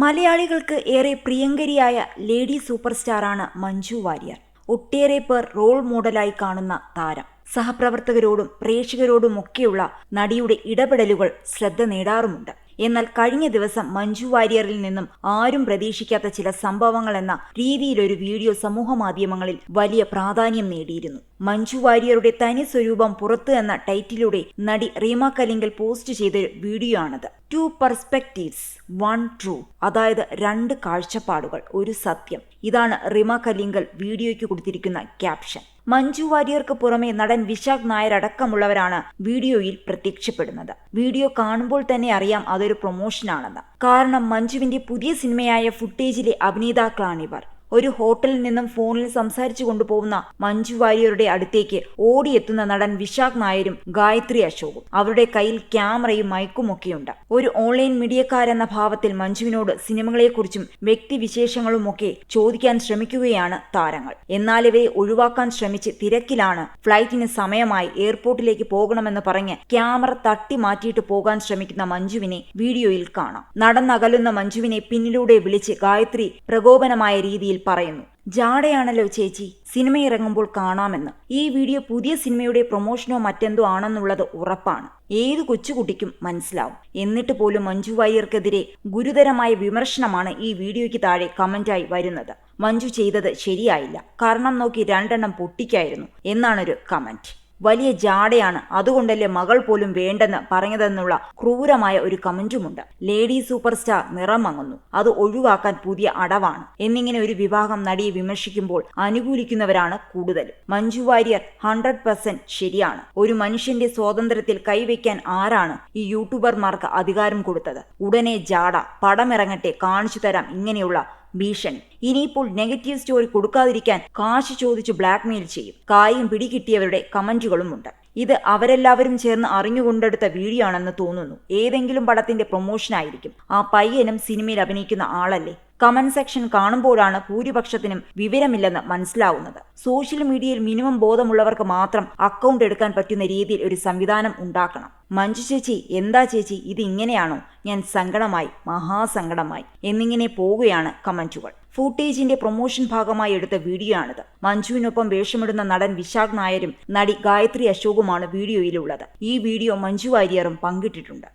മലയാളികൾക്ക് ഏറെ പ്രിയങ്കരിയായ ലേഡി സൂപ്പർ സ്റ്റാറാണ് മഞ്ജു വാര്യർ. ഒട്ടേറെ പേർ റോൾ മോഡലായി കാണുന്ന താരം. സഹപ്രവർത്തകരോടും പ്രേക്ഷകരോടുമൊക്കെയുള്ള നടിയുടെ ഇടപെടലുകൾ ശ്രദ്ധ നേടാറുമുണ്ട്. എന്നാൽ കഴിഞ്ഞ ദിവസം മഞ്ജു വാര്യറിൽ നിന്നും ആരും പ്രതീക്ഷിക്കാത്ത ചില സംഭവങ്ങൾ എന്ന രീതിയിലൊരു വീഡിയോ സമൂഹമാധ്യമങ്ങളിൽ വലിയ പ്രാധാന്യം നേടിയിരുന്നു. മഞ്ജു വാര്യറുടെ തനി സ്വരൂപം പുറത്ത് എന്ന ടൈറ്റിലൂടെ നടി റീമ കലിങ്കൽ പോസ്റ്റ് ചെയ്ത വീഡിയോ ആണത് ടു പെർസ്പെക്റ്റീവ്സ് വൺ ട്രൂ അതായത് രണ്ട് കാഴ്ചപ്പാടുകൾ ഒരു സത്യം. ഇതാണ് റിമ കലിങ്കൽ വീഡിയോയ്ക്ക് കൊടുത്തിരിക്കുന്ന ക്യാപ്ഷൻ. മഞ്ജു വാര്യർക്ക് പുറമെ നടൻ വിശാഖ് നായർ അടക്കമുള്ളവരാണ് വീഡിയോയിൽ പ്രത്യക്ഷപ്പെടുന്നത്. വീഡിയോ കാണുമ്പോൾ തന്നെ അറിയാം അതൊരു പ്രൊമോഷനാണെന്ന്. കാരണം മഞ്ജുവിന്റെ പുതിയ സിനിമയായ ഫുട്ടേജിലെ അഭിനേതാക്കളാണിവർ. ഒരു ഹോട്ടലിൽ നിന്നും ഫോണിൽ സംസാരിച്ചു കൊണ്ടുപോകുന്ന മഞ്ജു വാര്യരുടെ അടുത്തേക്ക് ഓടിയെത്തുന്ന നടൻ വിശാഖ് നായരും ഗായത്രി അശോകും അവരുടെ കയ്യിൽ ക്യാമറയും മൈക്കുമൊക്കെയുണ്ട്. ഒരു ഓൺലൈൻ മീഡിയക്കാരെന്ന ഭാവത്തിൽ മഞ്ജുവിനോട് സിനിമകളെക്കുറിച്ചും വ്യക്തിവിശേഷങ്ങളുമൊക്കെ ചോദിക്കാൻ ശ്രമിക്കുകയാണ് താരങ്ങൾ. എന്നാൽ ഇവയെ ഒഴിവാക്കാൻ ശ്രമിച്ച് തിരക്കിലാണ് ഫ്ലൈറ്റിന് സമയമായി എയർപോർട്ടിലേക്ക് പോകണമെന്ന് പറഞ്ഞ് ക്യാമറ തട്ടി മാറ്റിയിട്ട് പോകാൻ ശ്രമിക്കുന്ന മഞ്ജുവിനെ വീഡിയോയിൽ കാണാം. നടന്നകലുന്ന മഞ്ജുവിനെ പിന്നിലൂടെ വിളിച്ച് ഗായത്രി പ്രകോപനമായ രീതിയിൽ പറയുന്നു. ജാടയാണല്ലോ ചേച്ചി സിനിമ ഇറങ്ങുമ്പോൾ കാണാമെന്ന്. ഈ വീഡിയോ പുതിയ സിനിമയുടെ പ്രൊമോഷനോ മറ്റെന്തോ ആണെന്നുള്ളത് ഉറപ്പാണ്. ഏതു കൊച്ചുകുട്ടിക്കും മനസ്സിലാവും. എന്നിട്ട് പോലും മഞ്ജു വാര്യർക്കെതിരെ ഗുരുതരമായ വിമർശനമാണ് ഈ വീഡിയോയ്ക്ക് താഴെ കമന്റായി വരുന്നത്. മഞ്ജു ചെയ്തത് ശരിയായില്ല. കാരണം നോക്കി രണ്ടെണ്ണം പൊട്ടിക്കായിരുന്നു. എന്നാണൊരു കമന്റ്. വലിയ ജാടയാണ്. അതുകൊണ്ടല്ലേ മകൾ പോലും വേണ്ടെന്ന് പറഞ്ഞതെന്നുള്ള ക്രൂരമായ ഒരു കമന്റുമുണ്ട്. ലേഡി സൂപ്പർ സ്റ്റാർ നിറമങ്ങുന്നു അത് ഒഴിവാക്കാൻ പുതിയ അടവാണ്. എന്നിങ്ങനെ ഒരു വിഭാഗം നടിയെ വിമർശിക്കുമ്പോൾ അനുകൂലിക്കുന്നവരാണ് കൂടുതലും. മഞ്ജു വാര്യർ ഹൺഡ്രഡ് പെർസെന്റ് ശരിയാണ്. ഒരു മനുഷ്യന്റെ സ്വാതന്ത്ര്യത്തിൽ കൈവയ്ക്കാൻ ആരാണ് ഈ യൂട്യൂബർമാർക്ക് അധികാരം കൊടുത്തത്? ഉടനെ ജാട പടമിറങ്ങട്ടെ കാണിച്ചു തരാം ഇങ്ങനെയുള്ള ഭീഷണി ഇനിയിപ്പോൾ നെഗറ്റീവ് സ്റ്റോറി കൊടുക്കാതിരിക്കാൻ കാശ് ചോദിച്ച് ബ്ലാക്ക്മെയിൽ ചെയ്യും. കായും പിടികിട്ടിയവരുടെ കമന്റുകളുമുണ്ട് ഇത് അവരെല്ലാവരും ചേർന്ന് അറിഞ്ഞുകൊണ്ടെടുത്ത വീഡിയോ ആണെന്ന് തോന്നുന്നു. ഏതെങ്കിലും പടത്തിന്റെ പ്രൊമോഷൻ ആയിരിക്കും ആ പയ്യനും സിനിമയിൽ അഭിനയിക്കുന്ന ആളല്ലേ? കമന്റ് സെക്ഷൻ കാണുമ്പോഴാണ് ഭൂരിപക്ഷത്തിനും വിവരമില്ലെന്ന് മനസ്സിലാവുന്നത്. സോഷ്യൽ മീഡിയയിൽ മിനിമം ബോധമുള്ളവർക്ക് മാത്രം അക്കൗണ്ട് എടുക്കാൻ പറ്റുന്ന രീതിയിൽ ഒരു സംവിധാനം ഉണ്ടാക്കണം. മഞ്ജു ചേച്ചി എന്താ ചേച്ചി? ഇത് ഇങ്ങനെയാണോ? ഞാൻ സങ്കടമായി മഹാസങ്കടമായി എന്നിങ്ങനെ പോവുകയാണ് കമന്റുകൾ. ഫൂട്ടേജിന്റെ പ്രൊമോഷൻ ഭാഗമായി എടുത്ത വീഡിയോ ആണിത് മഞ്ജുവിനൊപ്പം വേഷമിടുന്ന നടൻ വിശാഖ് നായരും നടി ഗായത്രി അശോകുമാണ് വീഡിയോയിലുള്ളത്. ഈ വീഡിയോ മഞ്ജു വാര്യറും പങ്കിട്ടിട്ടുണ്ട്.